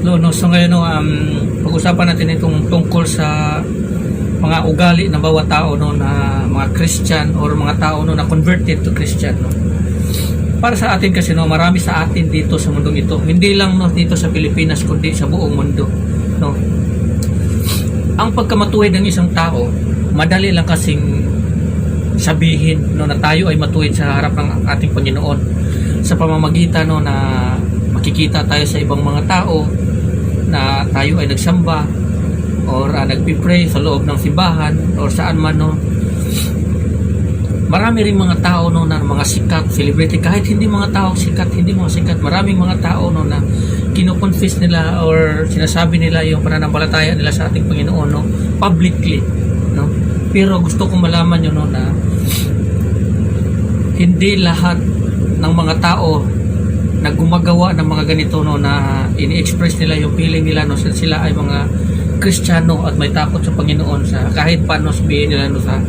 No, no, so ngayon no, um, pag-usapan natin itong tungkol sa mga ugali ng bawat tao no na mga Christian or mga tao no na converted to Christian no. Para sa atin kasi no, marami sa atin dito sa mundong ito. Hindi lang no dito sa Pilipinas kundi sa buong mundo, no. Ang pagkamatuwid ng isang tao, madali lang kasing sabihin no na tayo ay matuwid sa harap ng ating Panginoon sa pamamagitan no na makikita tayo sa ibang mga tao na tayo ay nagsamba or uh, nagpipray sa loob ng simbahan or saan man no? Marami ring mga tao no na mga sikat celebrity kahit hindi mga tao sikat hindi mga sikat maraming mga tao no na kinoconfess nila or sinasabi nila yung pananampalataya nila sa ating Panginoon no publicly no? Pero gusto kong malaman nyo no na hindi lahat ng mga tao na gumagawa ng mga ganito no na ini-express nila yung feeling nila no sila- ay mga Kristiyano at may takot sa Panginoon sa kahit paano sabihin nila no sa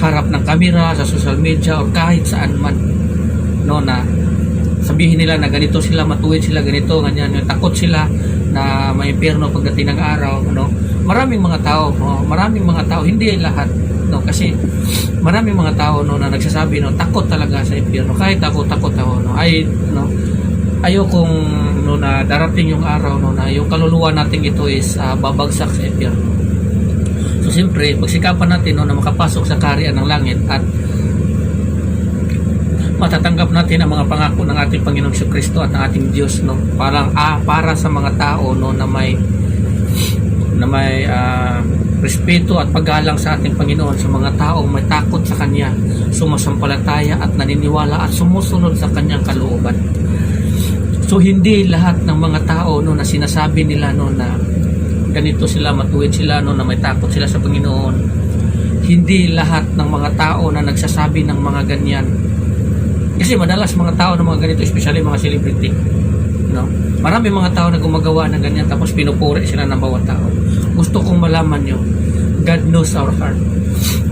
harap ng kamera, sa social media or kahit saan man no na sabihin nila na ganito sila matuwid sila ganito ganyan yung takot sila na may impyerno pagdating ng araw no maraming mga tao no? maraming mga tao hindi lahat no kasi maraming mga tao no na nagsasabi no takot talaga sa impyerno kahit ako takot ako no ay no ayokong no na darating yung araw no na yung kaluluwa natin ito is ah, babagsak sa impyerno so siyempre pagsikapan natin no na makapasok sa kaharian ng langit at matatanggap natin ang mga pangako ng ating Panginoong Kristo at ng ating Diyos no parang ah, para sa mga tao no na may na may ah, respeto at paggalang sa ating Panginoon sa mga taong may takot sa Kanya, sumasampalataya at naniniwala at sumusunod sa Kanyang kalooban. So hindi lahat ng mga tao no na sinasabi nila no na ganito sila matuwid sila no na may takot sila sa Panginoon. Hindi lahat ng mga tao na nagsasabi ng mga ganyan. Kasi madalas mga tao ng mga ganito, especially mga celebrity, no? Marami mga tao na gumagawa ng ganyan tapos pinupuri sila ng bawat tao. Gusto kong malaman nyo, God knows our heart.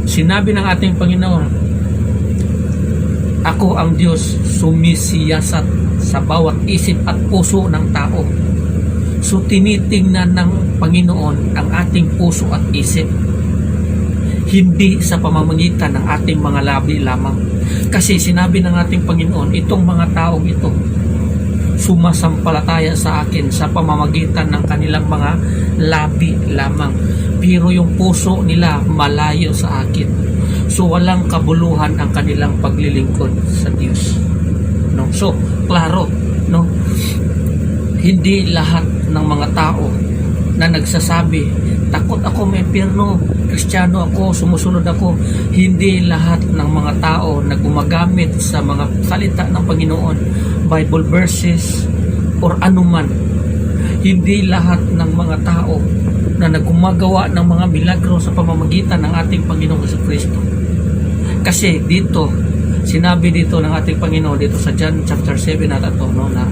Sinabi ng ating Panginoon, Ako ang Diyos, sumisiyasat sa bawat isip at puso ng tao. So tinitingnan ng Panginoon ang ating puso at isip. Hindi sa pamamagitan ng ating mga labi lamang. Kasi sinabi ng ating Panginoon, itong mga taong ito, sumasampalataya sa akin sa pamamagitan ng kanilang mga labi lamang. Pero yung puso nila malayo sa akin. So walang kabuluhan ang kanilang paglilingkod sa Diyos. No? So, klaro, no? Hindi lahat ng mga tao na nagsasabi, takot ako may impyerno, kristyano ako, sumusunod ako. Hindi lahat ng mga tao na gumagamit sa mga salita ng Panginoon, Bible verses, or anuman. Hindi lahat ng mga tao na nagumagawa ng mga milagro sa pamamagitan ng ating Panginoong Kristo. Kasi dito, sinabi dito ng ating Panginoon dito sa John chapter 7 at ito no, na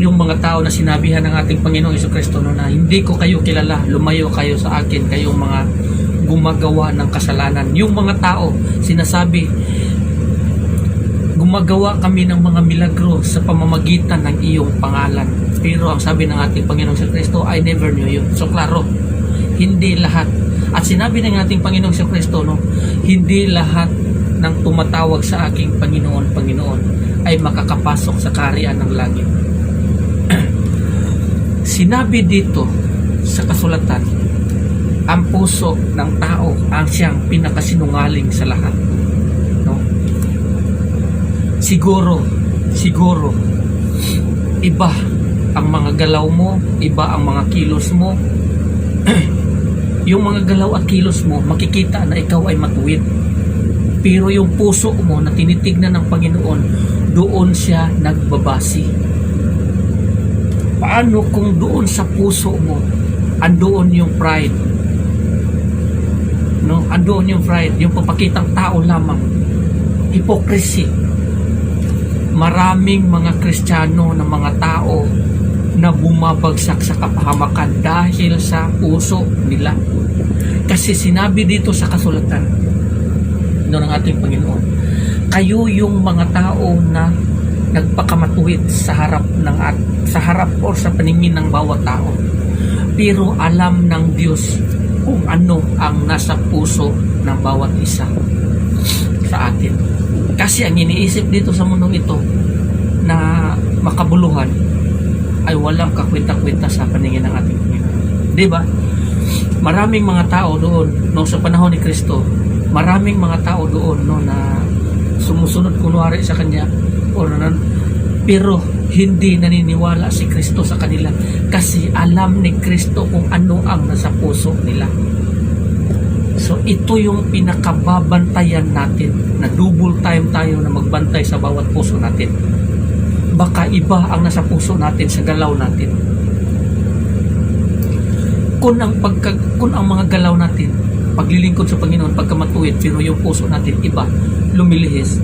yung mga tao na sinabihan ng ating Panginoong Hesus Kristo no, na hindi ko kayo kilala, lumayo kayo sa akin, kayong mga gumagawa ng kasalanan. Yung mga tao, sinasabi, gumagawa kami ng mga milagro sa pamamagitan ng iyong pangalan. Pero ang sabi ng ating Panginoong Hesus Kristo, I never knew you. So klaro, hindi lahat. At sinabi ng ating Panginoong Hesus Kristo, no, hindi lahat ng tumatawag sa aking Panginoon, Panginoon, ay makakapasok sa kaharian ng langit. Sinabi dito sa kasulatan, ang puso ng tao ang siyang pinakasinungaling sa lahat. No? Siguro, siguro, iba ang mga galaw mo, iba ang mga kilos mo. yung mga galaw at kilos mo, makikita na ikaw ay matuwid. Pero yung puso mo na tinitignan ng Panginoon, doon siya nagbabasi. Paano kung doon sa puso mo, andoon yung pride? No? Andoon yung pride, yung papakitang tao lamang. Hypocrisy. Maraming mga Kristiyano na mga tao na bumabagsak sa kapahamakan dahil sa puso nila. Kasi sinabi dito sa kasulatan no, ng ating Panginoon, kayo yung mga tao na nagpakamatuwid sa harap ng at sa harap o sa paningin ng bawat tao. Pero alam ng Diyos kung ano ang nasa puso ng bawat isa sa atin. Kasi ang iniisip dito sa mundong ito na makabuluhan ay walang kakwenta-kwenta sa paningin ng ating Panginoon. Di ba? Maraming mga tao doon no sa panahon ni Kristo, maraming mga tao doon no na sumusunod kunwari sa kanya o na, pero hindi naniniwala si Kristo sa kanila kasi alam ni Kristo kung ano ang nasa puso nila. So ito yung pinakababantayan natin na double time tayo na magbantay sa bawat puso natin. Baka iba ang nasa puso natin sa galaw natin. Kung ang pagka, kung ang mga galaw natin paglilingkod sa Panginoon pagkamatuwid pero yung puso natin iba lumilihis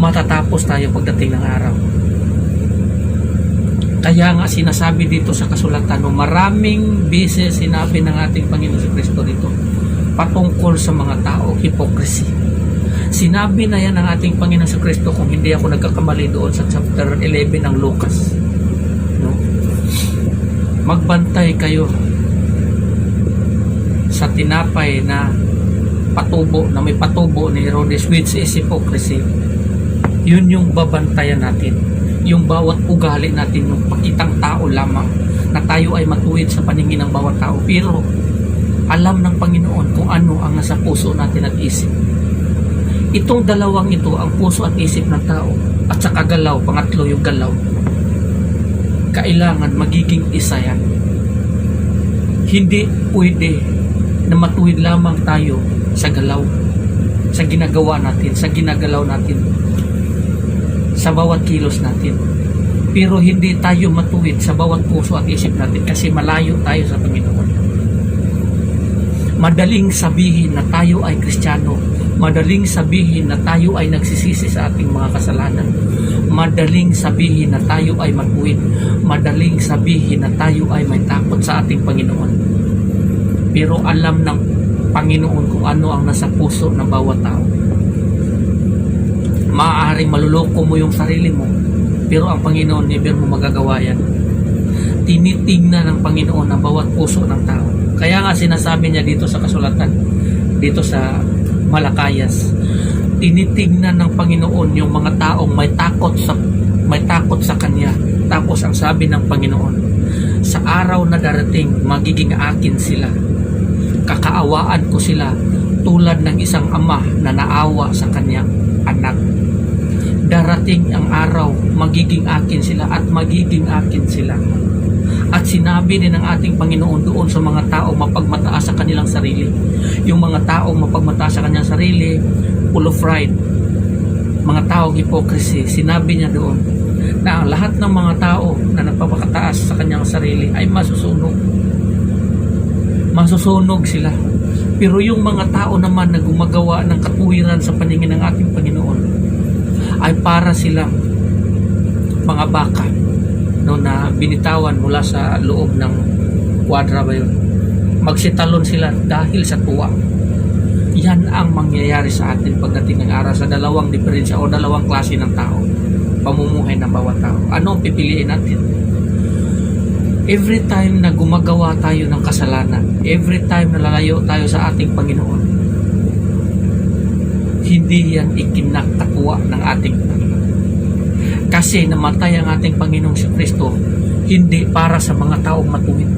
matatapos tayo pagdating ng araw. Kaya nga sinasabi dito sa kasulatan, no, maraming beses sinabi ng ating Panginoon si Kristo dito patungkol sa mga tao, hypocrisy. Sinabi na yan ng ating Panginoon si Kristo kung hindi ako nagkakamali doon sa chapter 11 ng Lucas. No? Magbantay kayo sa tinapay na patubo, na may patubo ni Herodes which is hypocrisy. Yun yung babantayan natin. Yung bawat ugali natin, yung pakitang tao lamang na tayo ay matuwid sa paningin ng bawat tao. Pero alam ng Panginoon kung ano ang nasa puso natin at isip. Itong dalawang ito, ang puso at isip ng tao, at saka galaw, pangatlo yung galaw, kailangan magiging isa yan. Hindi pwede na matuwid lamang tayo sa galaw, sa ginagawa natin, sa ginagalaw natin, sa bawat kilos natin. Pero hindi tayo matuwid sa bawat puso at isip natin kasi malayo tayo sa Panginoon. Madaling sabihin na tayo ay Kristiyano. Madaling sabihin na tayo ay nagsisisi sa ating mga kasalanan. Madaling sabihin na tayo ay matuwid. Madaling sabihin na tayo ay may takot sa ating Panginoon. Pero alam ng Panginoon kung ano ang nasa puso ng bawat tao. Maaaring maluloko mo yung sarili mo, pero ang Panginoon never mo magagawa yan. Tinitingnan ng Panginoon ang bawat puso ng tao. Kaya nga sinasabi niya dito sa kasulatan, dito sa Malakayas, tinitingnan ng Panginoon yung mga taong may takot sa may takot sa kanya. Tapos ang sabi ng Panginoon, sa araw na darating, magiging akin sila. Kakaawaan ko sila tulad ng isang ama na naawa sa kanyang anak. Darating ang araw, magiging akin sila at magiging akin sila. At sinabi din ng ating Panginoon doon sa mga tao mapagmataas sa kanilang sarili. Yung mga tao mapagmataas sa kanilang sarili, full of pride, mga taong hypocrisy, sinabi niya doon na lahat ng mga tao na napapakataas sa kanyang sarili ay masusunog. Masusunog sila. Pero yung mga tao naman na gumagawa ng katuwiran sa paningin ng ating Panginoon ay para silang mga baka no, na binitawan mula sa loob ng kwadra ba yun. Magsitalon sila dahil sa tuwa. Yan ang mangyayari sa atin pagdating ng araw sa dalawang diferensya o dalawang klase ng tao. Pamumuhay ng bawat tao. Ano ang pipiliin natin? Every time na gumagawa tayo ng kasalanan, every time na lalayo tayo sa ating Panginoon, hindi yan ikinakatuwa ng ating Panginoon. Kasi namatay ang ating Panginoong si Kristo hindi para sa mga taong matuwid,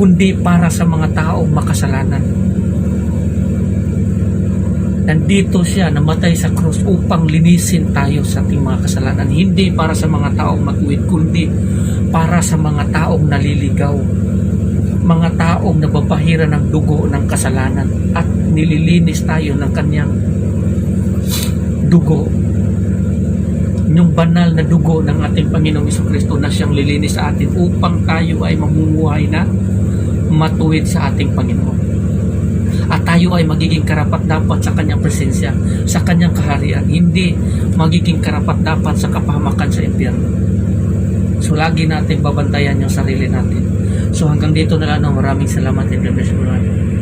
kundi para sa mga taong makasalanan. Nandito siya namatay sa krus upang linisin tayo sa ating mga kasalanan. Hindi para sa mga taong matuwid, kundi para sa mga taong naliligaw. Mga taong nababahira ng dugo ng kasalanan at nililinis tayo ng kanyang dugo yung banal na dugo ng ating Panginoong Kristo na siyang lilinis sa atin upang tayo ay mamumuhay na matuwid sa ating Panginoon. At tayo ay magiging karapat dapat sa kanyang presensya, sa kanyang kaharian, hindi magiging karapat dapat sa kapahamakan sa impyerno. So lagi natin babantayan yung sarili natin. So hanggang dito na lang, maraming salamat bless you.